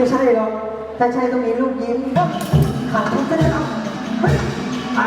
ไม่ใช่หรอกถ้าใช่ต้องมีลูกยิ้มขาดทุนก็ได้เอาเฮ้ยไอ้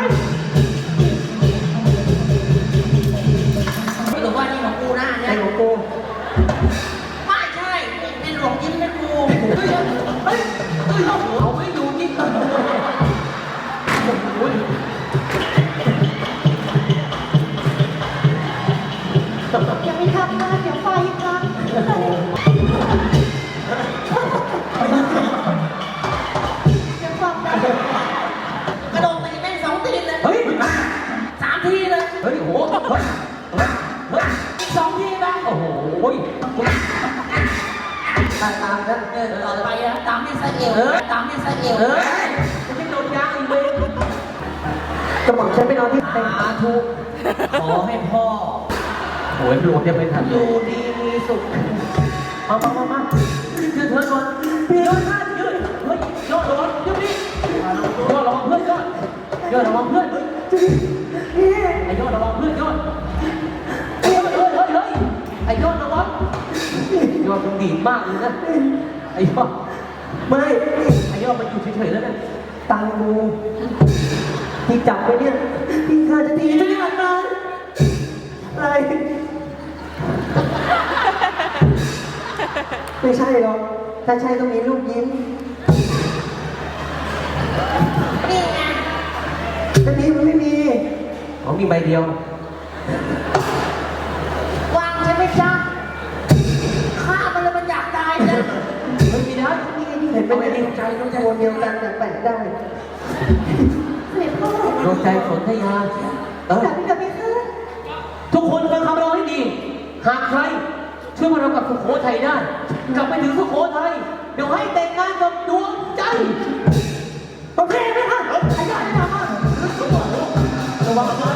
ตายตามแล้วเออต่อไปอะตามแม่ไซเอลตามแม่ไซเอลเฮ้ยจะไม่โดนยางอีกเลยกระหม่อมฉันไปนอนที่เต็นท์สาธุขอให้พ่อโอ้ยโหลดยังไม่ทันอเลยู่ยดีมีสุขมามามามายืดเธอก่อนยืดหน้ายืดเฮ้ยยอดระวังยืดดิยอดระวังเพื่อนยอดยอดระวังเพื่อนไอ้ยอดระวังเพื่อนยอด ยอดมึงดีดมากเลยนะไอ้ยอดไม่ไอ้ยอดมันอยู่เฉยๆแล้วนะตังกูที่จับไปเนี่ยพี่ข้าจะตีจะขาดตายอะไรไม่ใช่หรอกถ้าใช่ต้องมีลูกยิ้มนี่ไงแต่นี้มันไม่มีอ๋อมีใบเดียวว เห็นเป็นไงดีใจต้องใจเดียวกันแต่แปลกได้เสด็จพ่อดวงใจสนธยาเออ จับไปกับพี่ค่ะทุกคนฟังคำเราให้ดี หากใครช่วยพวกเรากลับสุโขทัยได้ กลับไปถึงสุโขทัย เดี๋ยวให้แต่งงานกับดวงใจ โอเคไหมคะไอ้ยอดไม่ทำอะระวังระ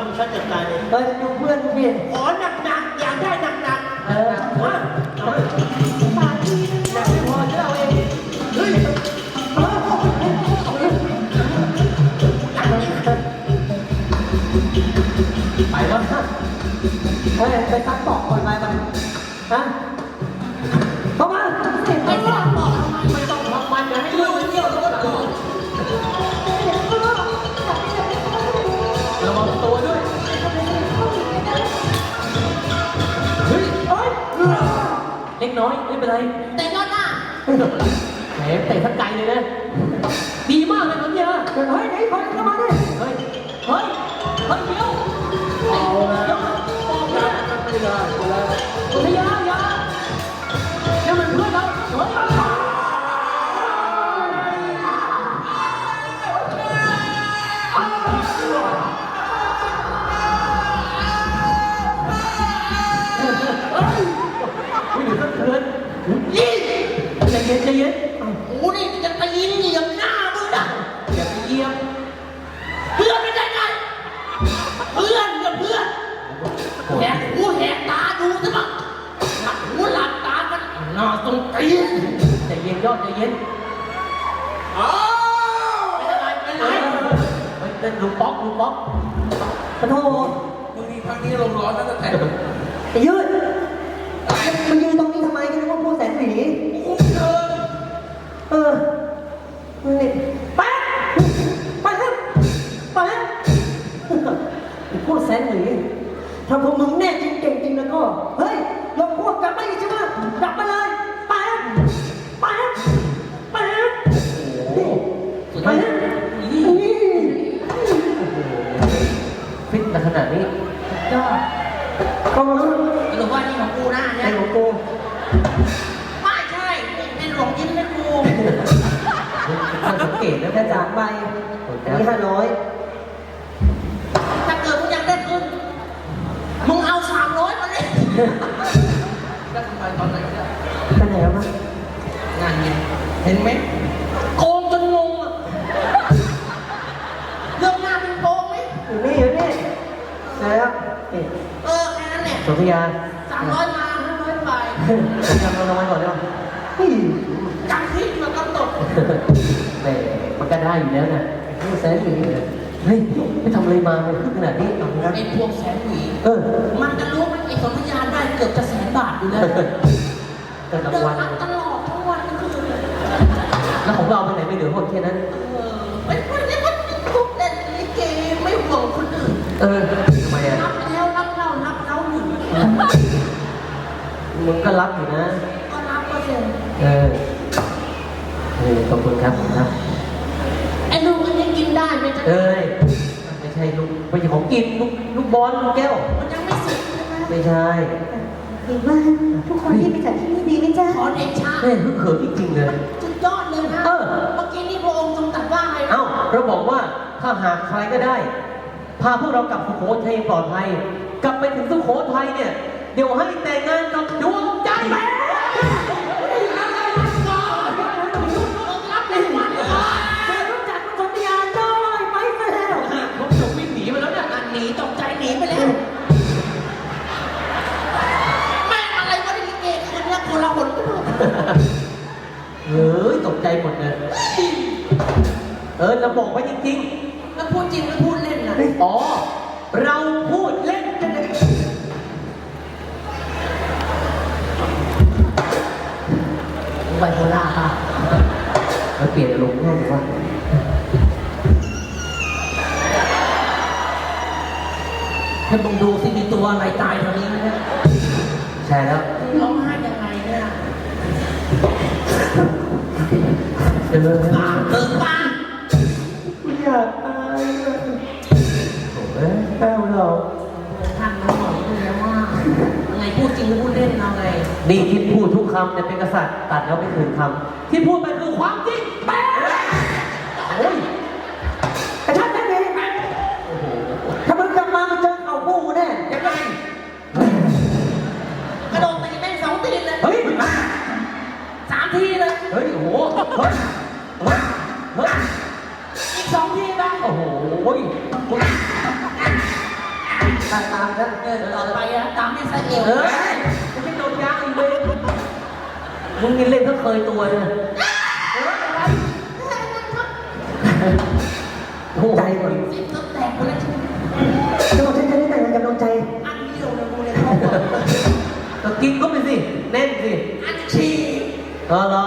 วานหมดกำชัดจัดการเองเฮ้ยดูเพื่อนกูดิขอหนักหนักๆอยากได้หนักหนักเออมาสาทีนึงอยานะกไม่พอจะเอาเองเฮ้ยไปวะเฮ้ยไปซักตอกก่อนไปไปฮะ อยไม่เป็นไรแต่ยอดหน้าแหมเตะทั้งไกลเลยนะ ดีมากเลยน้องยาเฮ้ยไหนคอยเข้ามาดิเฮ้ย เฮ้ย เฮ้ยเดี๋ยว นหน้าตรงตีนใจเย็นยอดใจเย็นอ้าวเป็นอะไรเป็นไรเฮ้ยเล่นลูกป๊อกลูกป๊อกปะโถมึงนี่พักนี้ลมร้อนตั้งแต่แต่ไอ้ยืดมันยืนตรงนี้ทำไมกันนึกว่าผู้แสนหวีคุ้มเแต่ขนาดนี้ก็ก็มึงหรือว่านี่ของกูหน้าเนี่ไอ้ของกูไม่ใช่เป็นหลงยิ้มเลยกูถ้าสังเกตแล้วแค่จากไปนี่ห้าร้อยถ้าเกิดมึงยังได้ขึ้นมึงเอาสามร้อยมาเลยได้ทำไมตอนไหนเนี่ยไปไหนวะงานเนี่ยเห็นไหม นั้นเนี่ยสนธยาสามร้อยมาห้าร้อยไปผมจำรางวัลก่อนได้ไหมเฮ้ยจำที่มากำหนดแหมมันก็ได้อยู่แล้วนะนี่แสนหวีเลยเฮ้ยไม่ทำอะไรมามันขึ้นขนาดนี้เอาละไอ้พวกแสนหวีเออ มันจะรู้ไหมไอ้สนธยาได้เกือบจะแสนบาทอยู่แล้วเกิดรางเดินวัลทางตลอดทั้งวันทั้งคืนเลยแล้วของเราไปไหนไม่เหลือหมดแค่นั้น เออไม่ไม่ไม่ไม่ทุกเล่นลิเกไม่ห่วงคนอื่น เออ มึงก็รับอยู่นะ ก็นับเปอร์เซ็นต์เออเออขอบคุณครับขอบคุณครับ ไอ้ลูกอันนี้กินได้ไหมจ๊ะเอ้ยไม่ใช่ลูกไม่ใช่ของกินลูกลูกบอลลูกแก้ว มันยังไม่สุดใช่ไหมไม่ใช่ดีมากทุกคนที่ไปจากที่นี่ดีไหมจ๊ะขอเดชะแม่ฮึกเหิมจริงๆเลยสุดยอดเลยนะเออ เมื่อกี้นี่พระองค์ทรงตรัสว่าไงนะเอ้าเราบอกว่าถ้าหากใครก็ได้ พาพวกเรากลับสุโขทัยปลอดภัย กลับไปถึงสุโขทัยเนี่ย เดี๋ยวให้แต่งงานกับดวงใจแม่รับเป็นวันก่อนรู้จักสนธยาได้ไหมไปแล้วผมจบวิ่งหนีไปแล้วเนี่ยอันหนีตกใจหนีไปแล้ว แม่งอะไรวะนี่ลิเกคืนนี้คนละหนก็ไม่รู้เฮ้ยตกใจหมดเลยเออเราบอกไว้จริงแล้วพูดจริงแล้วพูดเล่นนะๆ อ๋อ เราพูดเไบโพล่าค่ะเราเปลี่ยนอารมณ์ง่ายดีว่าให้มึงดูสิมีตัวอะไรตายแถวนี้ไหมเนี่ยใช่แล้วร้องไห้ยังไงเนี่ยเออปากเติมปา เอาไงนี่ที่พูดทุกคำเนี่ยเป็นกษัตริย์ตัดแล้วไม่คืนคำที่พูดไปคือความจริงแป๊ะโอ้ยกระชับแน่เองถ้ามึงกลับมามึงเจอเอาคู่กูแน่ยังไงกระโดดตีแม่งสองตีนเลยเฮ้ยสามทีเลยเฮ้ยโอ้โหเฮ้ยเฮ้ยเฮ้ยอีกสองทีไปโอ้โหคุณตามตามกันเออต่อไปนะตามให้ใส่เอวเอ้ย มึงนี่เล่นก็เคยตัวเลยโอ้ใจก่อนสิบตั้งแตกหมดแล้วช่ไหมจะบอกฉันจะได้แต่งงานกับน้องใจ อันเดียวเลยกูเลยครอบครัวก็กินก็ไปสิแน่นสิ อันชีเออเรอ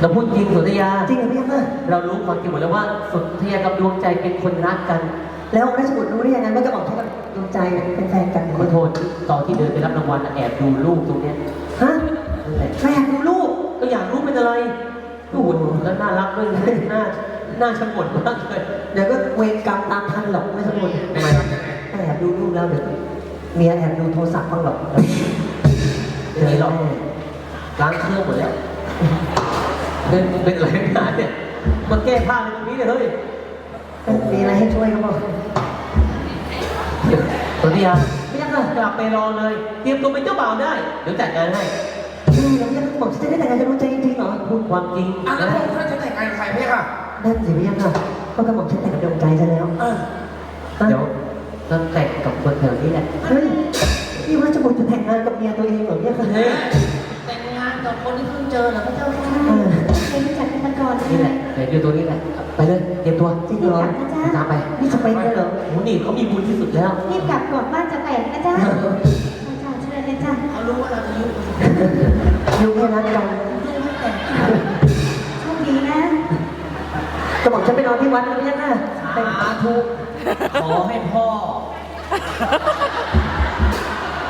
เราพูดจริงสุนทยา จริงเหรอพี่ยักษ์เรารู้ความจริงหมดแล้วว่าสุนทยากับดวงใจเป็นคนรักกัน แล้วราชบุตรรู้ได้ยังไงว่าจะบอกฉันกับดวงใจเป็นแฟนกันขอโทษตอนที่เดินไปรับรางวัลแอบดูลูกตรงเนี้ยฮะ แหละแม่อยากดูลูกก็อยากรู้เป็นอะไรโอ้โหแล้วน่ารักด้วยนะหน้าหน้าชะงนมากเลยเดี๋ยวก็เวรกรรมตามทันหรอกไม่สมบูรณ์ทำไมแอบดูลูกแล้วเดี๋ยวเมียแอบดูโทรศัพท์บ้างหรอกเดี๋ยวนี้หรอกล้างเครื่องหมดแล้วเป็นเป็นอะไรขนาดเนี่ยมาแก้ผ้าในตรงนี้เลยเฮ้ยมีอะไรให้ช่วยเขาบอกสุนทยาไม่ยากกลับไปรอเลย เตรียมตัวเป็นเจ้าบ่าวได้ เดี๋ยวจัดงานให้อื มแล้วพี่ยักษ์บอกฉันจะได้แต่งงานกับดวงใจจริงๆเหรอพูดความจริงอะแล้วนะพวกท่านจะแต่งงานกับใครพี่ค่ะนั่นสิพี่ยักษ์ก็กระหม่อมฉันแต่งกับดวงใจซะแล้วเออเดี๋ยวจะแต่งกับคนแถวนี้แหละเฮ้ยพี่ว่าจะบุตรจะแต่งงานกับเมียตัวเองเหรอเนี่ยค่ะเฮ้ยแต่งงานกับคนที่เพิ่งเจอเหรอพระเจ้าค่ะเออเคยรู้จักกันมาก่อนใช่นี่ไหแหมละเดี๋ยวอยู่ตัวนี้แหละไปเลยเตรียมตัวจริงเหรอตามไปนี่สเปนเลยเหรอโอ้โหนี่เขามีบุญที่สุดแล้วรีบกลับก่อนบ้านจะแตกนะจ๊ะ รู้ว่าเราจะยุ่งอยู่แค่นั้นกันยุ่งให้แต่งโชคดีนะกระหม่อมฉันไปนอนที่วัดนะพี่ยักษ์นะแต่งสาธุขอให้พ่อ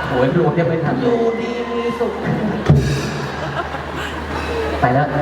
โอ้ยรวมยังไม่ทันอเลยู่ยดีมีสุข ไปแล้วไ